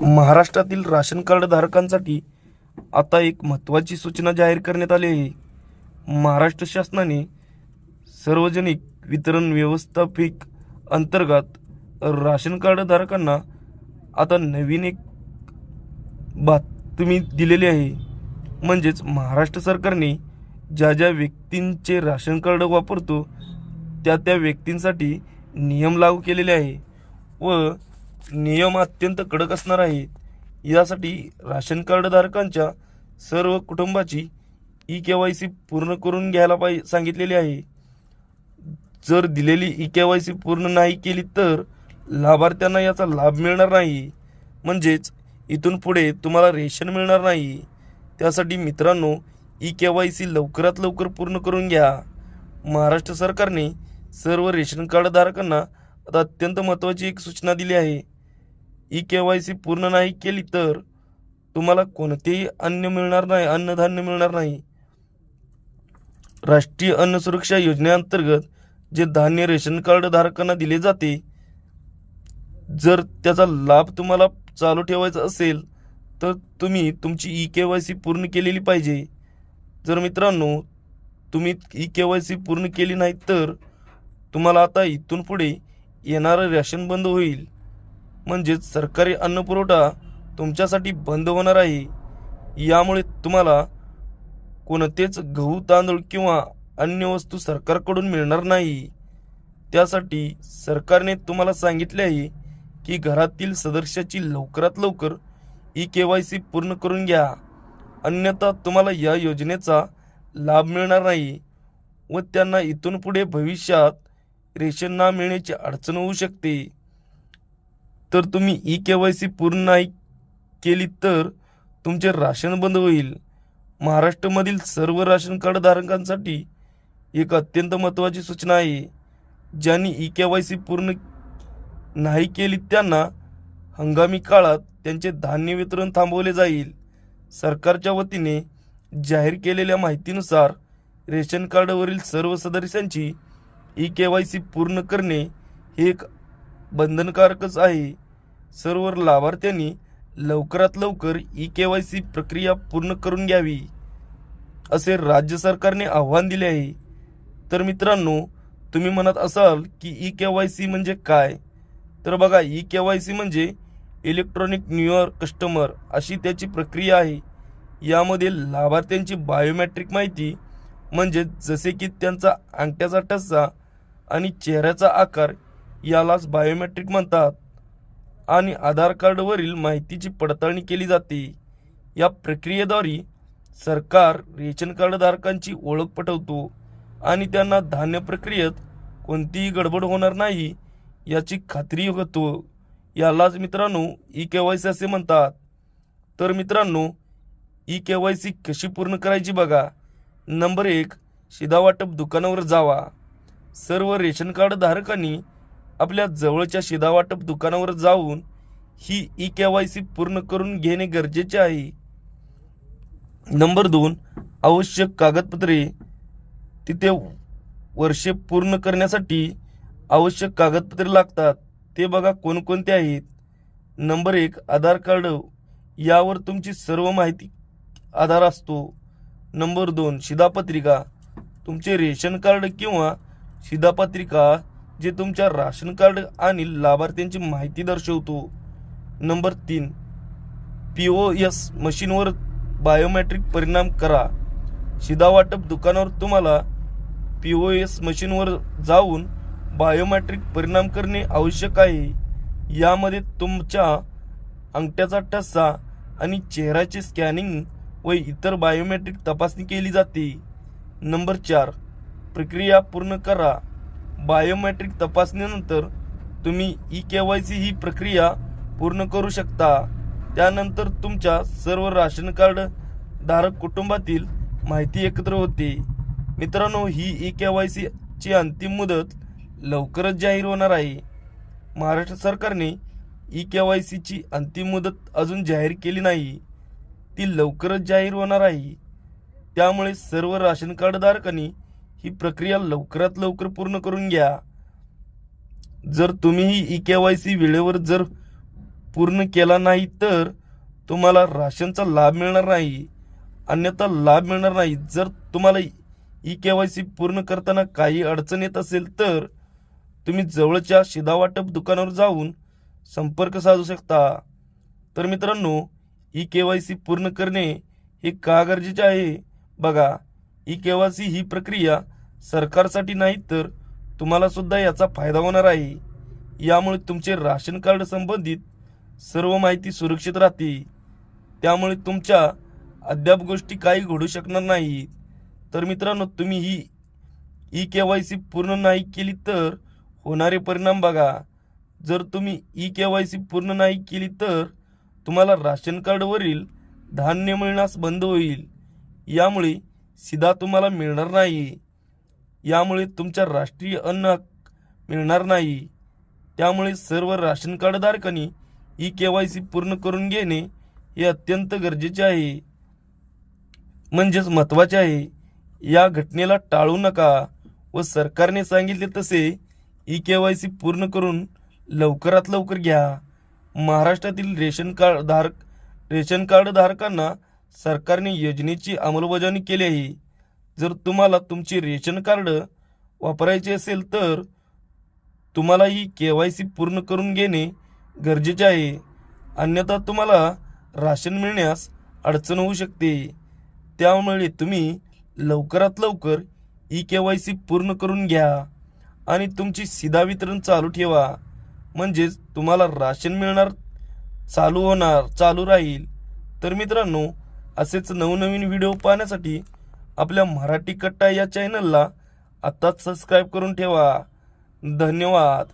महाराष्ट्रातील ration card धारकांसाठी आता एक महत्त्वाची सूचना जाहीर करण्यात आली आहे. महाराष्ट्र शासनाने सार्वजनिक वितरण व्यवस्थापिक अंतर्गत राशन कार्ड धारकांना आता नवीन एक बातमी दिलेली आहे. म्हणजेच महाराष्ट्र सरकारने ज्या ज्या व्यक्तींचे राशन कार्ड वापरतो त्या त्या व्यक्तींसाठी नियम लागू केलेले आहे व नियम अत्यंत कडक असणार आहेत यासाठी राशन कार्डधारकांच्या सर्व कुटुंबाची ई के वाय सी पूर्ण करून घ्यायला पाहि सांगितलेली आहे. जर दिलेली ई के वाय सी पूर्ण नाही केली तर लाभार्थ्यांना याचा लाभ मिळणार नाही. म्हणजेच इथून पुढे तुम्हाला रेशन मिळणार नाही. त्यासाठी मित्रांनो ई के वाय सी लवकरात लवकर पूर्ण करून घ्या. महाराष्ट्र सरकारने सर्व रेशन कार्डधारकांना आता अत्यंत महत्त्वाची एक सूचना दिली आहे. ई के वाय सी पूर्ण नाही केली तर तुम्हाला कोणतेही अन्न मिळणार नाही अन्नधान्य मिळणार नाही. राष्ट्रीय अन्न सुरक्षा योजनेअंतर्गत जे धान्य रेशन कार्ड धारकांना दिले जाते जर त्याचा लाभ तुम्हाला चालू ठेवायचा असेल तर तुम्ही तुमची ई के वाय सी पूर्ण केलेली पाहिजे. जर मित्रांनो तुम्ही ई के वाय सी पूर्ण केली नाही तर तुम्हाला आता इथून पुढे येणारं रेशन बंद होईल. म्हणजेच सरकारी अन्नपुरवठा तुमच्यासाठी बंद होणार आहे. यामुळे तुम्हाला कोणतेच गहू तांदूळ किंवा अन्य वस्तू सरकारकडून मिळणार नाही. त्यासाठी सरकारने तुम्हाला सांगितले आहे की घरातील सदस्याची लवकरात लवकर ई के वाय सी पूर्ण करून घ्या. अन्यथा तुम्हाला या योजनेचा लाभ मिळणार नाही व त्यांना इथून पुढे भविष्यात रेशन ना मिळण्याची अडचण होऊ शकते. तर तुम्ही ई के वाय सी पूर्ण नाही केली तर तुमचे राशन बंद होईल. महाराष्ट्रामधील सर्व राशन कार्ड धारकांसाठी एक अत्यंत महत्त्वाची सूचना आहे. ज्यांनी ई के वाय सी पूर्ण नाही केली त्यांना हंगामी काळात त्यांचे धान्य वितरण थांबवले जाईल. सरकारच्या वतीने जाहीर केलेल्या माहितीनुसार रेशन कार्डवरील सर्व सदस्यांची ई के वाय सी पूर्ण करणे हे एक बंधनकारकच आहे. सर्व लाभार्थ्यांनी लवकरात लवकर ई के वाय सी प्रक्रिया पूर्ण करून घ्यावी असे राज्य सरकारने आव्हान दिले आहे. तर मित्रांनो तुम्ही म्हणत असाल की ई के वाय सी म्हणजे काय? तर बघा ई के वाय सी म्हणजे इलेक्ट्रॉनिक न्यूअर कस्टमर अशी त्याची प्रक्रिया आहे. यामध्ये लाभार्थ्यांची बायोमॅट्रिक माहिती म्हणजे जसे की त्यांचा अंगठ्याचा ठसा आणि चेहऱ्याचा आकार यालाच बायोमेट्रिक म्हणतात. आणि आधार कार्डवरील माहितीची पडताळणी केली जाते. या प्रक्रियेद्वारे सरकार रेशन कार्डधारकांची ओळख पटवतो आणि त्यांना धान्य प्रक्रियेत कोणतीही गडबड होणार नाही याची खात्री होतो. यालाच मित्रांनो ई के वाय सी असे म्हणतात. तर मित्रांनो ई के वाय सी कशी पूर्ण करायची बघा. नंबर एक शिधा वाटप दुकानावर जावा. सर्व रेशन कार्ड धारकांनी आपल्या जवळच्या शिधावाटप दुकानावर जाऊन ही ई के वाय सी पूर्ण करून घेणे गरजेचे आहे. नंबर दोन आवश्यक कागदपत्रे. तिथे वर्षे पूर्ण करण्यासाठी आवश्यक कागदपत्रे लागतात. ते बघा कोणकोणते आहेत. नंबर एक आधार कार्ड. यावर तुमची सर्व माहिती आधार असतो. नंबर दोन शिधापत्रिका. तुमचे रेशन कार्ड किंवा शिधापत्रिका जे तुमच्या राशन कार्ड आणि लाभार्थ्यांची माहिती दर्शवतो. नंबर तीन पी ओ एस मशीनवर बायोमॅट्रिक परिणाम करा. शिधावाटप दुकानावर तुम्हाला पी ओ एस मशीनवर जाऊन बायोमॅट्रिक परिणाम करणे आवश्यक आहे. यामध्ये तुमच्या अंगठ्याचा ठसा आणि चेहऱ्याचे स्कॅनिंग व इतर बायोमॅट्रिक तपासणी केली जाते. नंबर चार प्रक्रिया पूर्ण करा. बायोमेट्रिक तपासणीनंतर तुम्ही ई के वाय सी ही प्रक्रिया पूर्ण करू शकता. त्यानंतर तुमच्या सर्व राशन कार्ड धारक कुटुंबातील माहिती एकत्र होते. मित्रांनो ही ई के वाय सी ची अंतिम मुदत लवकरच जाहीर होणार आहे. महाराष्ट्र सरकारने ई के वाय सीची अंतिम मुदत अजून जाहीर केली नाही. ती लवकरच जाहीर होणार आहे. त्यामुळे सर्व राशन कार्डधारकांनी ही प्रक्रिया लवकरात लवकर पूर्ण करून घ्या. जर तुम्ही ही ई के वाय सी वेळेवर जर पूर्ण केला नाही तर तुम्हाला राशनचा लाभ मिळणार नाही. अन्यथा लाभ मिळणार नाही. जर तुम्हाला ई के वाय सी पूर्ण करताना काही अडचण येत असेल तर तुम्ही जवळच्या शिधावाटप दुकानावर जाऊन संपर्क साधू शकता. तर मित्रांनो ई के वाय सी पूर्ण करणे हे का गरजेचे आहे? बघा ई के वाय सी ही प्रक्रिया सरकारसाठी नाही तर तुम्हाला सुद्धा याचा फायदा होणार आहे. यामुळे तुमचे राशन कार्ड संबंधित सर्व माहिती सुरक्षित राहते. त्यामुळे तुमच्या अद्याप गोष्टी काही घडू शकणार नाही. तर मित्रांनो तुम्ही ही ई के वाय सी पूर्ण नाही केली तर होणारे परिणाम बघा. जर तुम्ही ई के वाय सी पूर्ण नाही केली तर तुम्हाला राशन कार्डवरील धान्य मिळण्यास बंद होईल. यामुळे सीधा तुम्हाला मिळणार नाही. यामुळे तुमच्या राष्ट्रीय अन्न मिळणार नाही. त्यामुळे सर्व राशन कार्डधारकांनी ई के वाय सी पूर्ण करून घेणे हे अत्यंत गरजेचे आहे. म्हणजेच महत्त्वाचे आहे. या घटनेला टाळू नका व सरकारने सांगितले तसे ई के वाय सी पूर्ण करून लवकरात लवकर घ्या. महाराष्ट्रातील रेशन कार्ड धारक रेशन कार्ड धारकांना सरकारने योजनेची अंमलबजावणी केली आहे जर तुम्हाला तुमचे रेशन कार्ड वापरायचे असेल तर तुम्हाला ही के वाय सी पूर्ण करून घेणे गरजेचे आहे. अन्यथा तुम्हाला राशन मिळण्यास अडचण होऊ शकते. त्यामुळे तुम्ही लवकरात लवकर ई के वाय सी पूर्ण करून घ्या आणि तुमची सीधा वितरण चालू ठेवा. म्हणजेच तुम्हाला राशन मिळणार चालू होणार चालू राहील. तर मित्रांनो असेच नवनवीन व्हिडिओ पाहण्यासाठी आपल्या मराठी कट्टा या चॅनलला आत्ताच सबस्क्राईब करून ठेवा. धन्यवाद.